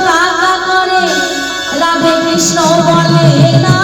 কাকা করে রাধে কৃষ্ণ বলে না